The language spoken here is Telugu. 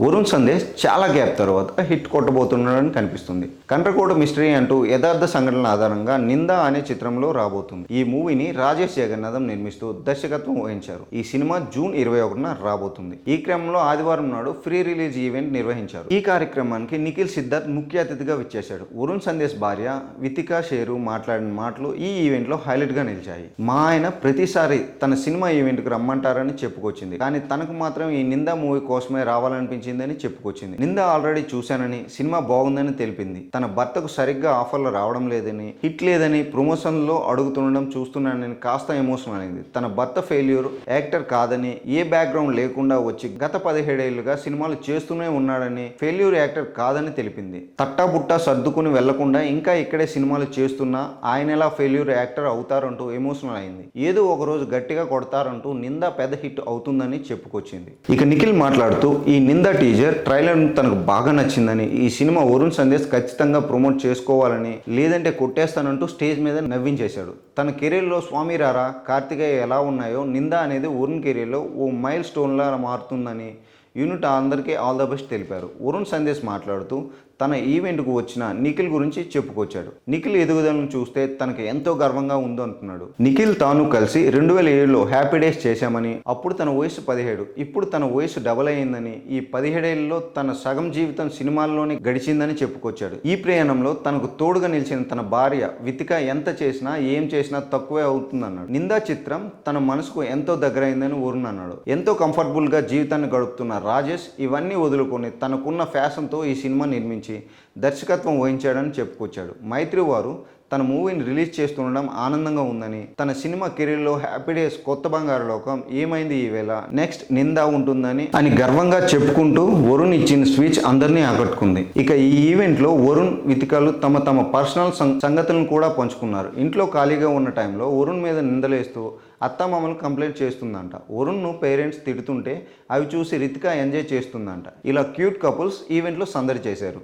వరుణ్ సందేశ్ చాలా గ్యాప్ తర్వాత హిట్ కొట్టబోతున్నాడని కనిపిస్తుంది. కండ్రకోట మిస్టరీ అంటూ యథార్థ సంఘటనల ఆధారంగా నింద అనే చిత్రంలో రాబోతుంది. ఈ మూవీని రాజేష్ జగన్నాథం నిర్మిస్తూ దర్శకత్వం వహించారు. ఈ సినిమా జూన్ ఇరవై ఒకటిన రాబోతుంది. ఈ క్రమంలో ఆదివారం నాడు ఫ్రీ రిలీజ్ ఈవెంట్ నిర్వహించారు. ఈ కార్యక్రమానికి నిఖిల్ సిద్ధార్థ్ ముఖ్య అతిథిగా విచ్చేశాడు. వరుణ్ సందేశ్ భార్య వితికా షేరు మాట్లాడిన మాటలు ఈ ఈవెంట్లో హైలైట్గా నిలిచాయి. మా ఆయన ప్రతిసారి తన సినిమా ఈవెంట్కు రమ్మంటారని చెప్పుకొచ్చింది. కానీ తనకు మాత్రం ఈ నింద మూవీ కోసమే రావాలనిపించిందని చెప్పుకొచ్చింది. నింద ఆల్రెడీ చూశానని సినిమా బాగుందని తెలిపింది. తన భర్తకు సరిగ్గా ఆఫర్లు రావడం లేదని హిట్ లేదని ప్రమోషన్లో అడుగుతుండడం చూస్తున్నానని కాస్త ఎమోషన్ అనేది. తన భర్త ఫెయిల్యూర్ యాక్టర్ కాదని ఏ బ్యాక్గ్రౌండ్ లేకుండా వచ్చి గత పదిహేడేళ్ళుగా సినిమాలు చేస్తూనే ఉన్నాడని ఫెయిల్యూర్ యాక్టర్ కాదని తెలిపింది. తట్టాబుట్టా సర్దుకుని వెళ్ళకుండా ఇంకా ఇక్కడే సినిమాలు చేస్తున్నా ఆయన ఎలా ఫెయిల్యూర్ యాక్టర్ అవుతారంటూ ఎమోషనల్ అయింది. ఏదో ఒక రోజు గట్టిగా కొడతారంటూ నింద పెద్ద హిట్ అవుతుందని చెప్పుకొచ్చింది. ఇక నిఖిల్ మాట్లాడుతూ ఈ నింద టీజర్ ట్రైలర్ తనకు బాగా నచ్చిందని ఈ సినిమా వరుణ్ సందేశ్ ఖచ్చితంగా ప్రమోట్ చేసుకోవాలని లేదంటే కొట్టేస్తానంటూ స్టేజ్ మీద నవ్వించేశాడు. తన కెరీర్లో స్వామి రారా కార్తికేయ ఎలా ఉన్నాయో నింద అనేది వరుణ్ కెరీర్లో ఓ మైల్ స్టోన్లా మారుతుందని యూనిట్ అందరికీ ఆల్ ద బెస్ట్ తెలిపారు. వరుణ్ సందేశ్ మాట్లాడుతూ తన ఈవెంట్కు వచ్చిన నిఖిల్ గురించి చెప్పుకొచ్చాడు. నిఖిల్ ఎదుగుదలను చూస్తే తనకు ఎంతో గర్వంగా ఉందో అంటున్నాడు. నిఖిల్ తాను కలిసి రెండు వేల ఏడులో హ్యాపీ డేస్ చేశామని అప్పుడు తన వయసు పదిహేడు ఇప్పుడు తన వయసు డబల్ అయిందని ఈ పదిహేడేళ్ళలో తన సగం జీవితం సినిమాల్లోనే గడిచిందని చెప్పుకొచ్చాడు. ఈ ప్రయాణంలో తనకు తోడుగా నిలిచిన తన భార్య వితిక ఎంత చేసినా ఏం చేసినా తక్కువే అవుతుందన్నాడు. నిందా చిత్రం తన మనసుకు ఎంతో దగ్గరైందని వరుణ్ అన్నాడు ఎంతో కంఫర్టబుల్గా జీవితాన్ని గడుపుతున్న రాజేష్ ఇవన్నీ వదులుకొని తనకున్న ఫ్యాషన్తో ఈ సినిమా నిర్మించి దర్శకత్వం వహించాడని చెప్పుకొచ్చాడు. మైత్రి వారు తన మూవీని రిలీజ్ చేస్తుండడం ఆనందంగా ఉందని తన సినిమా కెరీర్లో హ్యాపీ డేస్ కొత్త బంగారు లోకం ఏమైంది ఈవేళ నెక్స్ట్ నిందా ఉంటుందని అని గర్వంగా చెప్పుకుంటూ వరుణ్ ఇచ్చిన స్పీచ్ అందరినీ ఆకట్టుకుంది. ఇక ఈ ఈవెంట్లో వరుణ్ వితికలు తమ తమ పర్సనల్ సం- సంగతులను కూడా పంచుకున్నారు. ఇంట్లో ఖాళీగా ఉన్న టైంలో వరుణ్ మీద నిందలేస్తూ అత్తమామలు కంప్లైంట్ చేస్తుందంట. వరుణ్ను పేరెంట్స్ తిడుతుంటే అవి చూసి రితిక ఎంజాయ్ చేస్తుందంట. ఇలా క్యూట్ కపుల్స్ ఈవెంట్లో సందడి చేశారు.